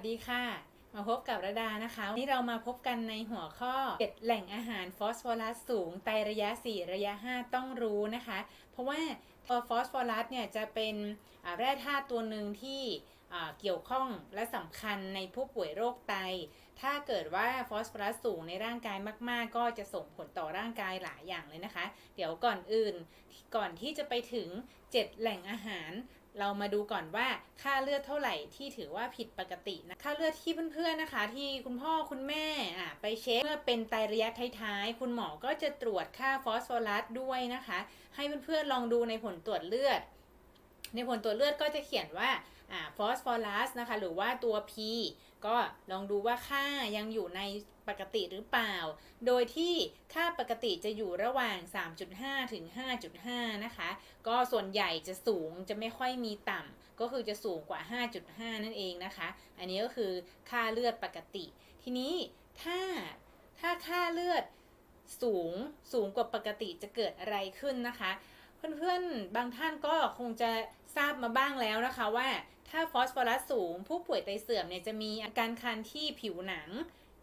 วัสดีค่ะ มาพบกับระดานะคะ วันนี้เรามาพบกันในหัวข้อ7แหล่งอาหารฟอสฟอรัสสูงไตระยะ 4 ระยะ 5 ต้องรู้นะคะ เพราะว่าตัวฟอสฟอรัสเนี่ยจะเป็นแร่ธาตุตัวหนึ่งที่เกี่ยวข้องและสำคัญในผู้ป่วยโรคไต ถ้าเกิดว่าฟอสฟอรัสสูงในร่างกายมาก ๆ ก็จะส่งผลต่อร่างกายหลายอย่างเลยนะคะ เดี๋ยวก่อนอื่น ก่อนที่จะไปถึง 7 แหล่งอาหาร เรามาดูก่อนว่าค่าเลือดเท่าไหร่ที่ถือว่าผิดปกตินะค่าเลือดที่เพื่อนๆนะคะ ที่คุณพ่อคุณแม่อะไปเช็คเมื่อเป็นไตระยะท้ายๆ คุณหมอก็จะตรวจค่าฟอสฟอรัสด้วยนะคะ ให้เพื่อนๆลองดูในผลตรวจเลือด ในผลตรวจเลือดก็จะเขียนว่าอ่าฟอสฟอรัสนะคะ หรือว่าตัว P ก็ลองดูว่าค่ายังอยู่ในปกติหรือเปล่า โดยที่ค่าปกติจะอยู่ระหว่าง 3.5 ถึง 5.5 นะคะ ก็ส่วนใหญ่จะสูงจะไม่ค่อยมีต่ำ ก็คือจะสูงกว่า 5.5 นั่นเองนะคะ อันนี้ก็คือค่าเลือดปกติ ทีนี้ถ้าถ้าค่าเลือดสูงสูงกว่าปกติจะเกิดอะไรขึ้นนะคะ เพื่อนๆ บางท่านก็คงจะทราบมาบ้างแล้วนะคะว่า ถ้าฟอสฟอรัสสูง ผู้ป่วยไตเสื่อมเนี่ยจะมีอาการคันที่ผิวหนัง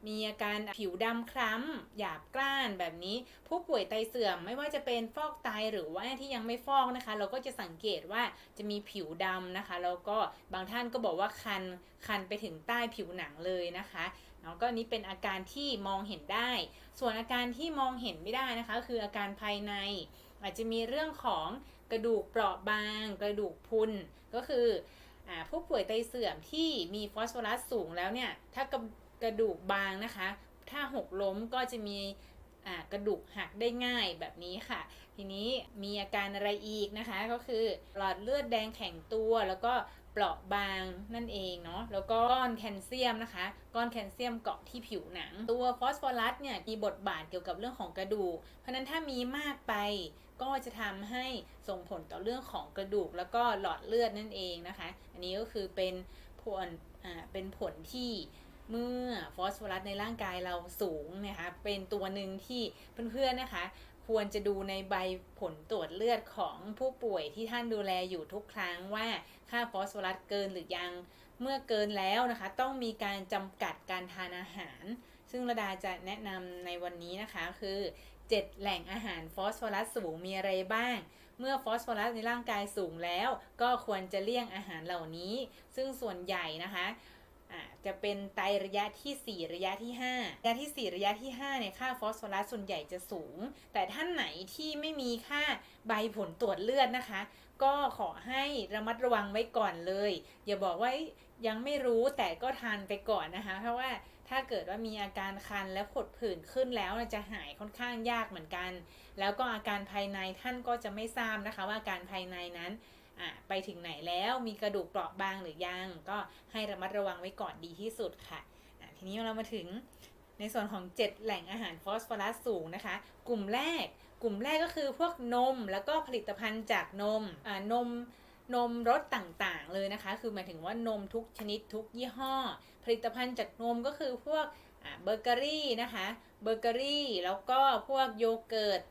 มีอาการผิวดำคล้ำ หยาบกร้านแบบนี้ ผู้ป่วยไตเสื่อมไม่ว่าจะเป็นฟอกไตหรือว่าที่ยังไม่ฟอกนะคะ เราก็จะสังเกตว่าจะมีผิวดำนะคะ แล้วก็บางท่านก็บอกว่าคันคันไปถึงใต้ผิวหนังเลยนะคะแล้วก็นี้เป็นอาการที่มองเห็นได้ ส่วนอาการที่มองเห็นไม่ได้นะคะ คืออาการภายใน อาจจะมีเรื่องของกระดูกเปราะบาง กระดูกพุนก็คือ ผู้ป่วยไตเสื่อมที่มีฟอสฟอรัสสูงแล้วเนี่ย ถ้ากระกระดูกบางนะคะ ถ้าหกล้มก็จะมีกระดูกหักได้ง่ายแบบนี้ค่ะ ทีนี้มีอาการอะไรอีกนะคะ ก็คือหลอดเลือดแดงแข็งตัวแล้วก็ เปราะบางนั่นเองเนาะแล้วก็ก้อนแคลเซียมนะคะ ก้อนแคลเซียมเกาะที่ผิวหนัง ตัวฟอสฟอรัสเนี่ยมีบทบาทเกี่ยวกับเรื่องของกระดูก เพราะฉะนั้นถ้ามีมากไปก็จะทำให้ส่งผลต่อเรื่องของกระดูก แล้วก็หลอดเลือดนั่นเองนะคะ อันนี้ก็คือเป็นผลอ่าเป็นผลที่เมื่อฟอสฟอรัสในร่างกายเราสูงนะคะเป็นตัวหนึ่งที่เพื่อนๆนะคะ ควรจะดูในใบผลตรวจเลือดของผู้ป่วยที่ท่านดูแลอยู่ทุกครั้งว่าค่าฟอสฟอรัสเกินหรือยัง เมื่อเกินแล้วนะคะ ต้องมีการจำกัดการทานอาหาร ซึ่งระดาจะแนะนำในวันนี้นะคะคือ 7 แหล่งอาหารฟอสฟอรัสสูงมีอะไรบ้าง เมื่อฟอสฟอรัสในร่างกายสูงแล้ว ก็ควรจะเลี่ยงอาหารเหล่านี้ ซึ่งส่วนใหญ่นะคะ อ่าจะเป็นไตระยะที่ 4 ระยะที่ 5 ระยะที่ 4 ระยะที่5เนี่ยค่าฟอสฟอรัสส่วนใหญ่จะสูง แต่ท่านไหนที่ไม่มีค่าใบผลตรวจเลือดนะคะ ก็ขอให้ระมัดระวังไว้ก่อนเลย อย่าบอกว่ายังไม่รู้แต่ก็ทานไปก่อนนะคะ เพราะว่าถ้าเกิดว่ามีอาการคันและผดผื่นขึ้นแล้วจะหายค่อนข้างยากเหมือนกัน แล้วก็อาการภายในท่านก็จะไม่ทราบนะคะว่าอาการภายในนั้น ไปถึงไหนแล้วมีกระดูกเปราะบางหรือยัง ก็ให้ระมัดระวังไว้ก่อนดีที่สุดค่ะะทีนี้เรามาถึงในส่วนของ 7 แหล่งอาหารฟอสฟอรัสสูงนะคะ กลุ่มแรก กลุ่มแรกก็คือพวกนมแล้วก็ผลิตภัณฑ์จากนมนมนมรสต่างๆ เลยนะคะ คือหมายถึงว่านมทุกชนิดทุกยี่ห้อ ผลิตภัณฑ์จากนมก็คือพวกเบเกอรี่นะคะ เบเกอรี่ แล้วก็พวกโยเกิร์ต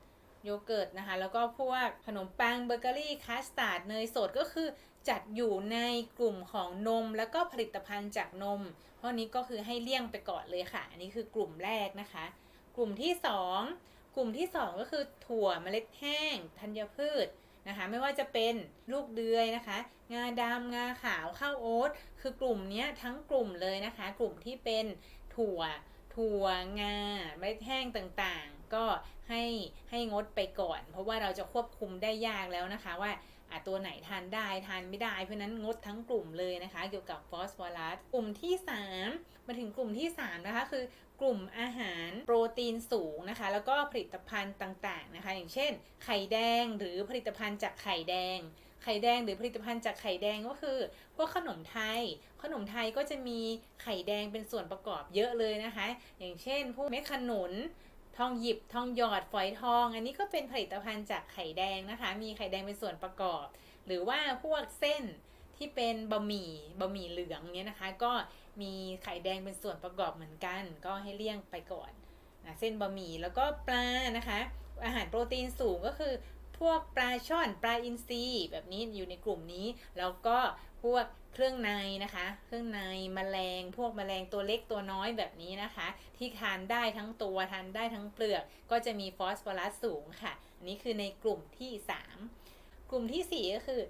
โยเกิร์ตนะคะ แล้วก็พวกขนมปังเบเกอรี่คัสตาร์ดเนยสดก็คือจัดอยู่ในกลุ่มของนมแล้วก็ผลิตภัณฑ์จากนม เพราะนี้ก็คือให้เลี่ยงไปก่อนเลยค่ะ อันนี้คือกลุ่มแรกนะคะ กลุ่มที่ 2 กลุ่มที่ 2 ก็คือถั่วเมล็ดแห้งธัญพืชนะคะไม่ว่าจะเป็นลูกเดือยนะคะ งาดำงาขาวข้าวโอ๊ตคือกลุ่มนี้ทั้งกลุ่มเลยนะคะ กลุ่มที่เป็นถั่ว ถั่วงาเมล็ดแห้งต่างๆ ก็ให้ให้งดไปก่อน เพราะว่าเราจะควบคุมได้ยากแล้วนะคะว่าตัวไหนทานได้ทานไม่ได้ เพราะนั้นงดทั้งกลุ่มเลยนะคะ เกี่ยวกับฟอสฟอรัสกลุ่มที่ 3 มาถึงกลุ่มที่ 3 นะคะ คือกลุ่มอาหารโปรตีนสูงนะคะ แล้วก็ผลิตภัณฑ์ต่างๆนะคะ อย่างเช่น ไข่แดงหรือผลิตภัณฑ์จากไข่แดง ไข่แดงหรือผลิตภัณฑ์จากไข่แดงก็คือพวกขนมไทย ขนมไทยก็จะมีไข่แดงเป็นส่วนประกอบเยอะเลยนะคะ อย่างเช่นพวกเม็ดขนุน ทองหยิบทองหยอดฝอยทอง อันนี้ก็เป็นผลิตภัณฑ์จากไข่แดงนะคะ มีไข่แดงเป็นส่วนประกอบ หรือว่าพวกเส้นที่เป็นบะหมี่บะหมี่เหลืองเนี้ยนะคะ ก็มีไข่แดงเป็นส่วนประกอบเหมือนกัน ก็ให้เลี่ยงไปก่อนนะเส้นบะหมี่แล้วก็ปลานะคะ อาหารโปรตีนสูงก็คือ พวกปลาช่อนปลาอินทรีแบบนี้อยู่ในกลุ่มนี้ แล้วก็พวกเครื่องในนะคะ เครื่องในแมลง พวกแมลงตัวเล็กตัวน้อยแบบนี้นะคะ ที่ทานได้ทั้งตัวทานได้ทั้งเปลือก ก็จะมีฟอสฟอรัสสูงค่ะ อันนี้คือในกลุ่มที่ 3 กลุ่มทีสี่ 4 ก็คือ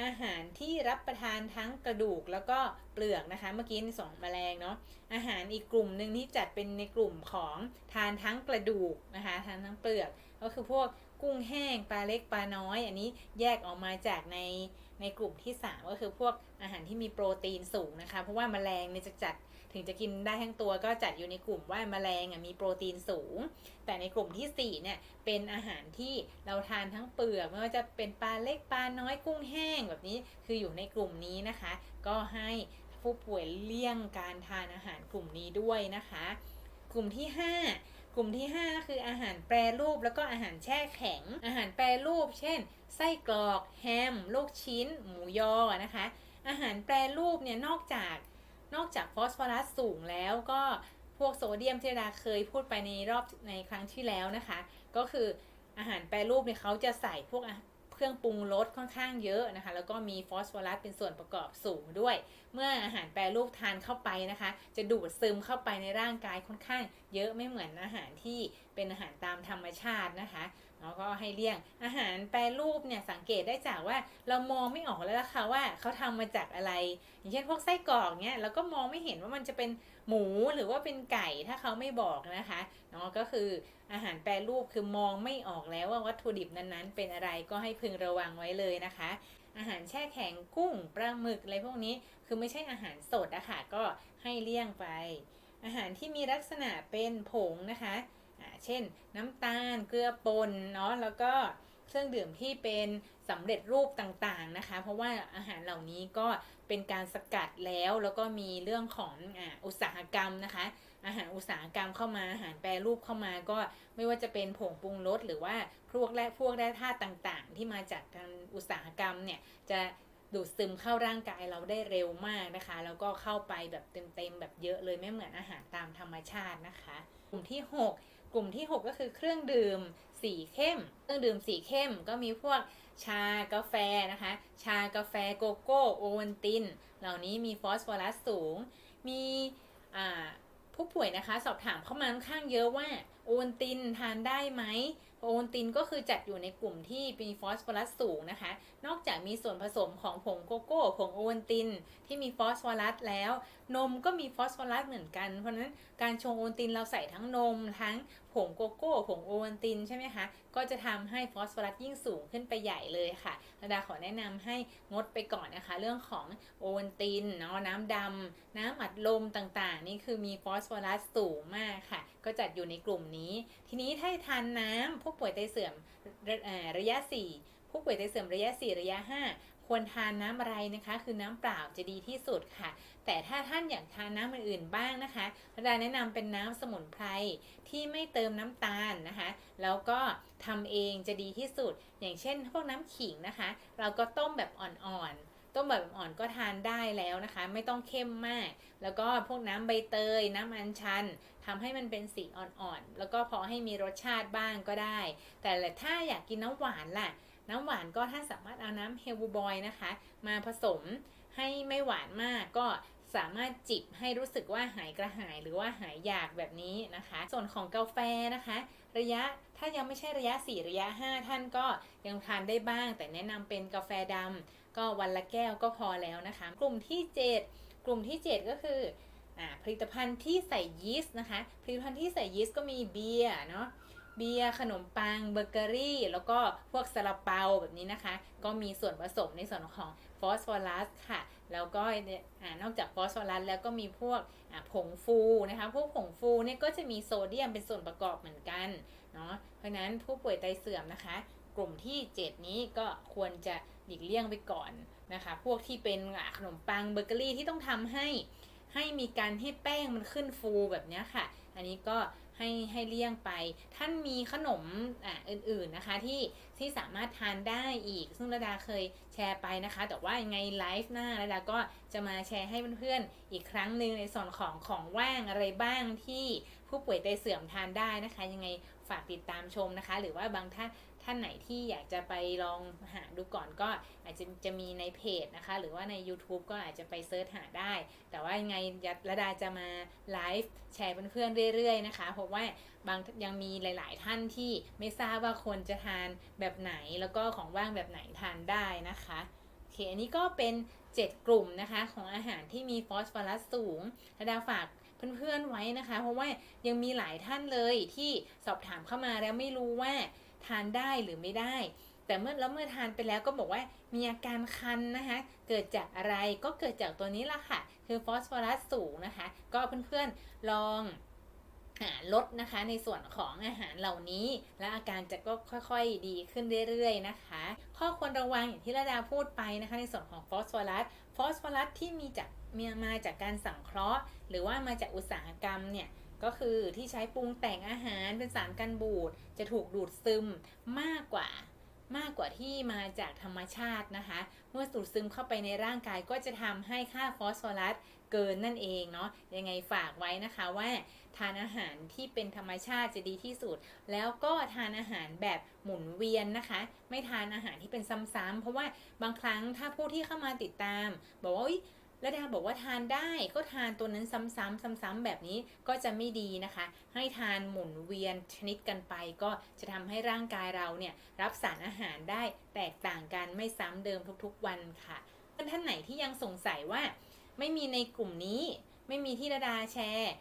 อาหารที่รับประทานทั้งกระดูกแล้วก็เปลือกนะคะ เมื่อกี้ในสองแมลงเนาะอาหารอีกกลุ่มหนึ่งที่จัดเป็นในกลุ่มของทานทั้งกระดูกนะคะ ทานทั้งเปลือก ก็คือพวก กุ้งแห้งปลาเล็กปลาน้อย อันนี้แยกออกมาจากในในกลุ่มที่ 3 ก็คือพวกอาหารที่มีโปรตีนสูงนะคะ เพราะว่าแมลงเนี่ยจะจัดถึงจะกินได้ทั้งตัวก็จัดอยู่ในกลุ่มว่าแมลงมีโปรตีนสูง แต่ในกลุ่มที่4เนี่ยเป็นอาหารที่เราทานทั้งเปลือกไม่ว่าจะเป็นปลาเล็กปลาน้อยกุ้งแห้งแบบนี้คืออยู่ในกลุ่มนี้นะคะ ก็ให้ผู้ป่วยเลี่ยงการทานอาหารกลุ่มนี้ด้วยนะคะ กลุ่มที่ 5 กลุ่มที่ 5 คืออาหารแปรรูปแล้วก็อาหารแช่แข็ง อาหารแปรรูป เช่น ไส้กรอก แฮม ลูกชิ้น หมูยอ นะคะ อาหารแปรรูปเนี่ยนอกจากนอกจากฟอสฟอรัสสูงแล้วก็พวกโซเดียมที่ดาเคยพูดไปในรอบในครั้งที่แล้วนะคะ ก็คืออาหารแปรรูปเนี่ยเขาจะใส่พวก เครื่องปรุงรสค่อนข้างเยอะนะคะ แล้วก็มีฟอสฟอรัสเป็นส่วนประกอบสูงด้วย เมื่ออาหารแปรรูปทานเข้าไปนะคะ จะดูดซึมเข้าไปในร่างกายค่อนข้าง เยอะไม่เหมือนอาหารที่เป็นอาหารตามธรรมชาตินะคะแล้วก็ให้เลี่ยงอาหารแปรรูปเนี่ยสังเกตได้จากว่าเรามองไม่ออกแล้วล่ะค่ะว่าเขาทำมาจากอะไร อย่างเช่นพวกไส้กรอกเนี่ยเราก็มองไม่เห็นว่ามันจะเป็น หมูหรือว่าเป็นไก่ถ้าเขาไม่บอกนะคะเนาะก็คืออาหารแปรรูปคือมองไม่ออกแล้วว่าวัตถุดิบนั้นๆ เป็นอะไรก็ให้พึงระวังไว้เลยนะคะ อาหารแช่แข็งกุ้งปลาหมึกอะไรพวกนี้คือไม่ใช่อาหารสดอะค่ะก็ให้เลี่ยงไป อาหารที่มีลักษณะเป็นผงนะคะเช่น น้ำตาลเกลือป่นเนาะแล้วก็เครื่องดื่มที่เป็นสำเร็จรูปต่างๆนะคะ เพราะว่าอาหารเหล่านี้ก็ เป็นการสกัดแล้วแล้วก็มีเรื่องของออุตสาหกรรมนะคะ อาหารอุตสาหกรรมเข้ามาอาหารแปรรูปเข้ามา ก็ไม่ว่าจะเป็นผงปรุงรสหรือว่าพวกแร่พวกแร่ธาตุต่างๆ ที่มาจากการอุตสาหกรรมเนี่ยจะดูดซึมเข้าร่างกายเราได้เร็วมากนะคะ แล้วก็เข้าไปแบบเต็มๆแบบเยอะเลยไม่เหมือนอาหารตามธรรมชาตินะคะ กลุ่มที่ 6 กลุ่มที่ 6 ก็คือเครื่องดื่มสีเข้ม เครื่องดื่มสีเข้มก็มีพวกชากาแฟนะคะ ชากาแฟโกโก้โอวันติน เหล่านี้มีฟอสฟอรัสสูง มีผู้ป่วยนะคะ สอบถามเข้ามาค่อนข้างเยอะว่าโอวันตินทานได้ไหม โอวันตินก็คือจัดอยู่ในกลุ่มที่มีฟอสฟอรัสสูงนะคะ นอกจากมีส่วนผสมของผงโกโก้ ผงโอวันติน ที่มีฟอสฟอรัสแล้ว นมก็มีฟอสฟอรัสเหมือนกัน เพราะนั้นการชงโอวันตินเราใส่ทั้งนม ทั้งผงโกโก้ ผงโอวันตินใช่ไหมคะ ก็จะทำให้ฟอสฟอรัสยิ่งสูงขึ้นไปใหญ่เลยค่ะระดาขอแนะนำให้งดไปก่อนนะคะ เรื่องของโอวันตินเนาะน้ำดำน้ำอัดลมต่างๆ นี่คือมีฟอสฟอรัสสูงมากค่ะ ก็จัดอยู่ในกลุ่มนี้ ทีนี้ถ้าทานน้ำผู้ป่วยไตเสื่อมระยะ 4 ผู้ป่วยไตเสื่อมระยะ 4 ระยะ 5 ควรทานน้ำอะไรนะคะ คือน้ำเปล่าจะดีที่สุดค่ะ แต่ถ้าท่านอยากทานน้ำอื่นๆบ้างนะคะราแนะนำเป็นน้ำสมุนไพรที่ไม่เติมน้ำตาลนะคะ แล้วก็ทำเองจะดีที่สุด อย่างเช่น พวกน้ำขิงนะคะ เราก็ต้มแบบอ่อนๆ ต้มแบบอ่อนก็ทานได้แล้วนะคะ ไม่ต้องเข้มมาก แล้วก็พวกน้ำใบเตย น้ำอัญชันทำให้มันเป็นสีอ่อนๆ แล้วก็พอให้มีรสชาติบ้างก็ได้ แต่ถ้าอยากกินน้ำหวานล่ะ น้ำหวานก็ถ้าสามารถเอาน้ำเฮลบูบอยนะคะ มาผสมให้ไม่หวานมากก็สามารถจิบให้รู้สึกว่าหายกระหายหรือว่าหายอยากแบบนี้นะคะ ส่วนของกาแฟนะคะ ระยะถ้ายังไม่ใช่ระยะ 4 ระยะ 5 ท่านก็ยังทานได้บ้าง แต่แนะนำเป็นกาแฟดำ ก็วันละแก้วก็พอแล้วนะคะ กลุ่มที่ 7 กลุ่มที่ 7 ก็คือผลิตภัณฑ์ที่ใส่ยีสต์นะคะ ผลิตภัณฑ์ที่ใส่ยีสต์ก็มีเบียร์เนาะเบียร์ขนมปังเบเกอรี่ แล้วก็พวกซาลาเปาแบบนี้นะคะ ก็มีส่วนผสมในส่วนของฟอสฟอรัสค่ะ แล้วก็นอกจากฟอสฟอรัสแล้วก็มีพวกผงฟูนะคะ พวกผงฟูเนี่ยก็จะมีโซเดียมเป็นส่วนประกอบเหมือนกันเนาะเพราะนั้นผู้ป่วยไตเสื่อมนะคะ กลุ่มที่ 7 นี้ก็ควรจะหลีกเลี่ยงไปก่อนนะคะ พวกที่เป็นขนมปังเบเกอรี่ที่ต้องทำให้ให้มีการให้แป้งมันขึ้นฟูแบบนี้ค่ะ อันนี้ก็ให้ให้เลี่ยงไป ท่านมีขนมอ่าอื่นๆนะคะที่ที่สามารถทานได้อีก ซึ่งระดาเคยแชร์ไปนะคะ แต่ว่ายังไงไลฟ์หน้าระดาก็จะมาแชร์ให้เพื่อนๆอีกครั้งหนึ่งในส่วนของของว่างอะไรบ้างที่ผู้ป่วยไตเสื่อมทานได้นะคะ ยังไงฝากติดตามชมนะคะ หรือว่าบางท่าน ท่านไหนที่อยากจะไปลองหาดูก่อนก็อาจจะจะมีในเพจนะคะ หรือว่าใน YouTube ก็อาจจะไปเซิร์ชหาได้ แต่ว่ายังไงยัดระดาจะมาไลฟ์แชร์เพื่อนๆเรื่อยๆนะคะ เพราะว่าบางยังมีหลาย ๆ ท่านที่ไม่ทราบว่าควรจะทานแบบไหนแล้วก็ของว่างแบบไหนทานได้นะคะโอเคอันนี้ก็เป็น 7 กลุ่มนะคะของอาหารที่มีฟอสฟอรัสสูงระดาฝากเพื่อนๆไว้นะคะ เพราะว่ายังมีหลายท่านเลยที่สอบถามเข้ามาแล้วไม่รู้ว่า ทานได้หรือไม่ได้ แต่เมื่อแล้วเมื่อทานไปแล้วก็บอกว่ามีอาการคันนะคะ เกิดจากอะไรก็เกิดจากตัวนี้ละค่ะ คือฟอสฟอรัสสูงนะคะ ก็เพื่อนๆลองลดนะคะในส่วนของอาหารเหล่านี้ และอาการจะก็ค่อยๆดีขึ้นเรื่อยๆนะคะ ข้อควรระวังอย่างที่ระดาพูดไปนะคะ ในส่วนของฟอสฟอรัสฟอสฟอรัสที่มีจากมีมาจากการสังเคราะห์ หรือว่ามาจากอุตสาหกรรมเนี่ย ก็คือที่ใช้ปรุงแต่งอาหารเป็นสารกันบูดจะถูกดูดซึมมากกว่ามากกว่าที่มาจากธรรมชาตินะคะ เมื่อสูดซึมเข้าไปในร่างกายก็จะทำให้ค่าฟอสฟอรัสเกินนั่นเองเนาะยังไงฝากไว้นะคะว่า ทานอาหารที่เป็นธรรมชาติจะดีที่สุด แล้วก็ทานอาหารแบบหมุนเวียนนะคะ ไม่ทานอาหารที่เป็นซ้ำๆเพราะว่าบางครั้งถ้าผู้ที่เข้ามาติดตาม บอกว่า อุ๊ยระดาบอกว่าทานได้ก็ทานตัวนั้นซ้ำๆซ้ำๆแบบนี้ก็จะไม่ดีนะคะ ให้ทานหมุนเวียนชนิดกันไป ก็จะทำให้ร่างกายเราเนี่ยรับสารอาหารได้แตกต่างกันไม่ซ้ำเดิมทุกๆวันค่ะท่านไหนที่ยังสงสัยว่าไม่มีในกลุ่มนี้ ไม่มีที่ระดาแชร์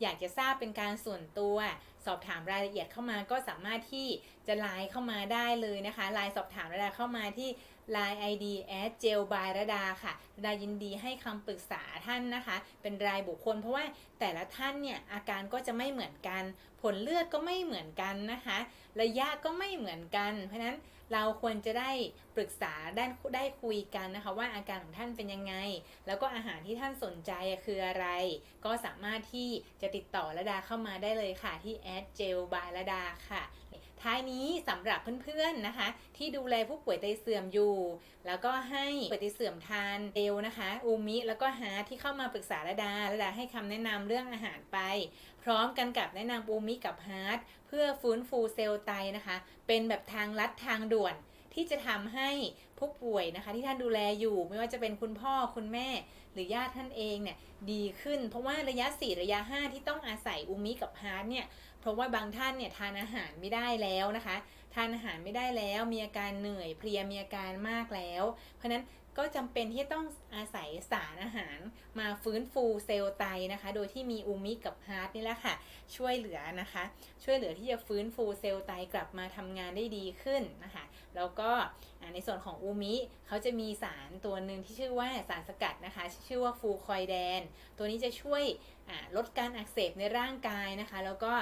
อยากจะทราบเป็นการส่วนตัวสอบถามรายละเอียดเข้ามาก็สามารถที่จะไลน์เข้ามาได้เลยนะคะไลน์สอบถามระดาเข้ามาที่ Line ID at gel by ระดาค่ะระดายินดีให้คำปรึกษาท่านนะคะ เป็นรายบุคคล เพราะว่าแต่ละท่านเนี่ยอาการก็จะไม่เหมือนกัน ผลเลือดก็ไม่เหมือนกันนะคะ ระยะก็ไม่เหมือนกัน เพราะฉะนั้นเราควรจะได้ปรึกษาด้านได้คุยกันนะคะ ว่าอาการของท่านเป็นยังไง แล้วก็อาหารที่ท่านสนใจคืออะไร ก็สามารถที่จะติดต่อระดาเข้ามาได้เลยค่ะที่ at gel by ระดาค่ะ ท้ายนี้สำหรับเพื่อนๆนะคะ ที่ดูแลผู้ป่วยไตเสื่อมอยู่ แล้วก็ให้ป่วยไตเสื่อมทานเอลนะคะอูมิแล้วก็ฮาร์ทที่เข้ามาปรึกษาระดาระดาให้คำแนะนำเรื่องอาหารไป พร้อมกันกับแนะนำอูมิกับฮาร์ทเพื่อฟื้นฟูเซลล์ไตนะคะ เป็นแบบทางลัดทางด่วนที่จะทำให้ผู้ป่วยนะคะ ที่ท่านดูแลอยู่ ไม่ว่าจะเป็นคุณพ่อคุณแม่ หรือญาติท่านเองเนี่ยดีขึ้น เพราะว่าระยะ 4 ระยะ 5 ที่ต้องอาศัยอูมิกับฮาร์ทเนี่ย ราะว่าบางท่านเนี่ยทานอาหารไม่ได้แล้วนะคะ ทานอาหารไม่ได้แล้วมีอาการเหนื่อยเพลียมีอาการมากแล้ว เพราะนั้นก็จำเป็นที่ต้องอาศัยสารอาหารมาฟื้นฟูเซลล์ไตนะคะ โดยที่มีอูมิกับฮาร์ทนี่แหละค่ะ ช่วยเหลือนะคะ ช่วยเหลือที่จะฟื้นฟูเซลล์ไตกลับมาทำงานได้ดีขึ้นนะคะ แล้วก็ในส่วนของอูมิเขาจะมีสารตัวหนึ่งที่ชื่อว่าสารสกัดนะคะ ชื่อว่าฟูคอยแดน ตัวนี้จะช่วยลดการอักเสบในร่างกายนะคะ แล้วก็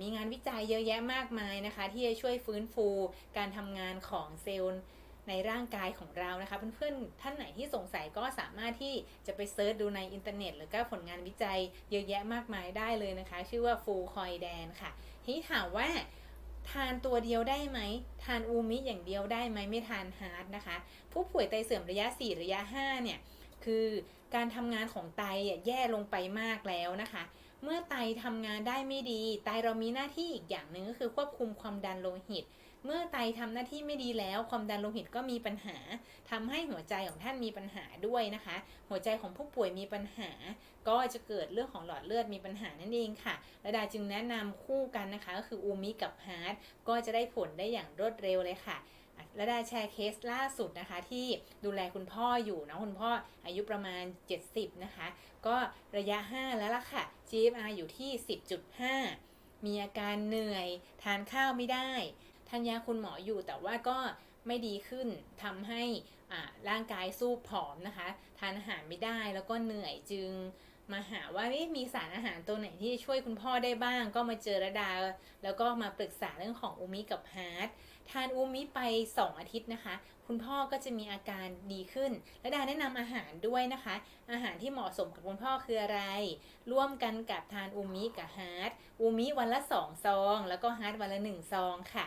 มีงานวิจัยเยอะแยะมากมายนะคะ ที่จะช่วยฟื้นฟูการทำงานของเซลล์ในร่างกายของเรานะคะ เพื่อนๆ ท่านไหนที่สงสัยก็สามารถที่จะไปเซิร์ชดูในอินเทอร์เน็ต หรือก็ผลงานวิจัยเยอะแยะมากมายได้เลยนะคะ ชื่อว่าฟูคอยแดนค่ะทีถามว่าทานตัวเดียวได้ไหม ทานอูมิอย่างเดียวได้ไหมไม่ทานฮาร์ดนะคะ ผู้ป่วยไตเสื่อมระยะ 4 ระยะ 5 เนี่ย คือการทำงานของไตแย่ลงไปมากแล้วนะคะ เมื่อไตทำงานได้ไม่ดี ไตเรามีหน้าที่อีกอย่างหนึ่งก็คือควบคุมความดันโลหิต เมื่อไตทำหน้าที่ไม่ดีแล้ว ความดันโลหิตก็มีปัญหาทำให้หัวใจของท่านมีปัญหาด้วยนะคะ หัวใจของผู้ป่วยมีปัญหา ก็จะเกิดเรื่องของหลอดเลือดมีปัญหานั่นเองค่ะระดาจึงแนะนำคู่กันนะคะ ก็คืออูมิกับฮาร์ดก็จะได้ผลได้อย่างรวดเร็วเลยค่ะ ระดาแชร์เคสล่าสุดนะคะ ที่ดูแลคุณพ่ออยู่นะคุณพ่ออายุประมาณ 70 นะคะ ก็ระยะ 5 แล้วล่ะค่ะ GFR อยู่ที่ 10.5 มีอาการเหนื่อยทานข้าวไม่ได้ทานยาคุณหมออยู่แต่ว่าก็ไม่ดีขึ้นทำให้ร่างกายสู้ผอมนะคะ ทานอาหารไม่ได้แล้วก็เหนื่อยจึงมาหาว่ามีสารอาหารตัวไหนที่ช่วยคุณพ่อได้บ้าง ก็มาเจอระดา แล้วก็มาปรึกษาเรื่องของอูมิกับฮาร์ด ทานอูมิไป 2 อาทิตย์นะคะ คุณพ่อก็จะมีอาการดีขึ้นระดาแนะนำอาหารด้วยนะคะ อาหารที่เหมาะสมกับคุณพ่อคืออะไร ร่วมกันกับทานอูมิกับฮาร์ดอูมิวันละ 2 ซอง แล้วก็ฮาร์ดวันละ 1 ซองค่ะ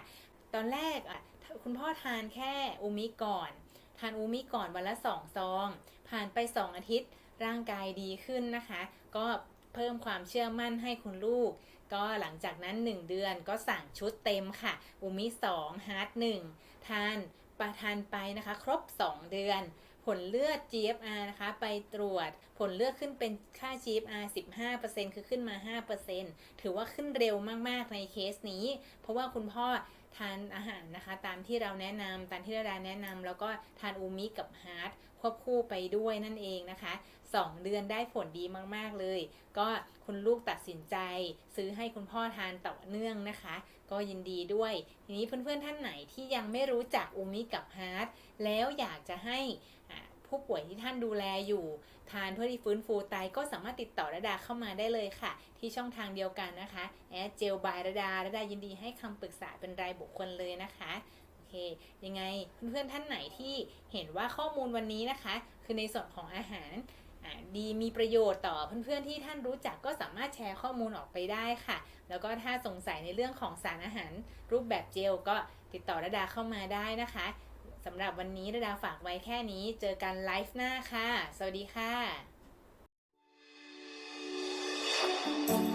ตอนแรกอะคุณพ่อทานแค่อูมิก่อน ทานอูมิก่อนวันละ 2 ซอง ผ่านไป 2 อาทิตย์ร่างกายดีขึ้นนะคะ ก็ เพิ่มความเชื่อมั่นให้คุณลูก ก็หลังจากนั้น 1 เดือนก็สั่งชุดเต็มค่ะอูมิ2ฮาร์ด1ทานประทานไปนะคะ ครบ 2 เดือน ผลเลือด GFR นะคะ ไปตรวจผลเลือดขึ้นเป็นค่า GFR 15%คือขึ้นมา 5%ถือว่าขึ้นเร็วมากๆในเคสนี้ เพราะว่าคุณพ่อ ทานอาหารนะคะ ตามที่เราแนะนำตามที่ดาดาแนะนำแล้วก็ทานอูมิกับฮาร์ดควบคู่ไปด้วยนั่นเองนะคะ 2 เดือนได้ผลดีมากๆเลย ก็คุณลูกตัดสินใจ ซื้อให้คุณพ่อทานต่อเนื่องนะคะ ก็ยินดีด้วย ทีนี้เพื่อนๆท่านไหนที่ยังไม่รู้จักอูมิกับฮาร์ดแล้วอยากจะให้อ่า ผู้ป่วยที่ท่านดูแลอยู่ ทานเพื่อที่ฟื้นฟูไตก็สามารถติดต่อระดาเข้ามาได้เลยค่ะ ที่ช่องทางเดียวกันนะคะแอดเจลบายระดาระดายินดีให้คำปรึกษาเป็นรายบุคคลเลยนะคะโอเคยังไงเพื่อนๆท่านไหนที่เห็นว่าข้อมูลวันนี้นะคะ คือในส่วนของอาหารดีมีประโยชน์ต่อเพื่อนๆที่ท่านรู้จักก็สามารถแชร์ข้อมูลออกไปได้ค่ะ แล้วก็ถ้าสงสัยในเรื่องของสารอาหารรูปแบบเจลก็ติดต่อระดาเข้ามาได้นะคะ สำหรับวันนี้ดาดาฝากไว้แค่นี้ เจอกันไลฟ์หน้าค่ะ สวัสดีค่ะ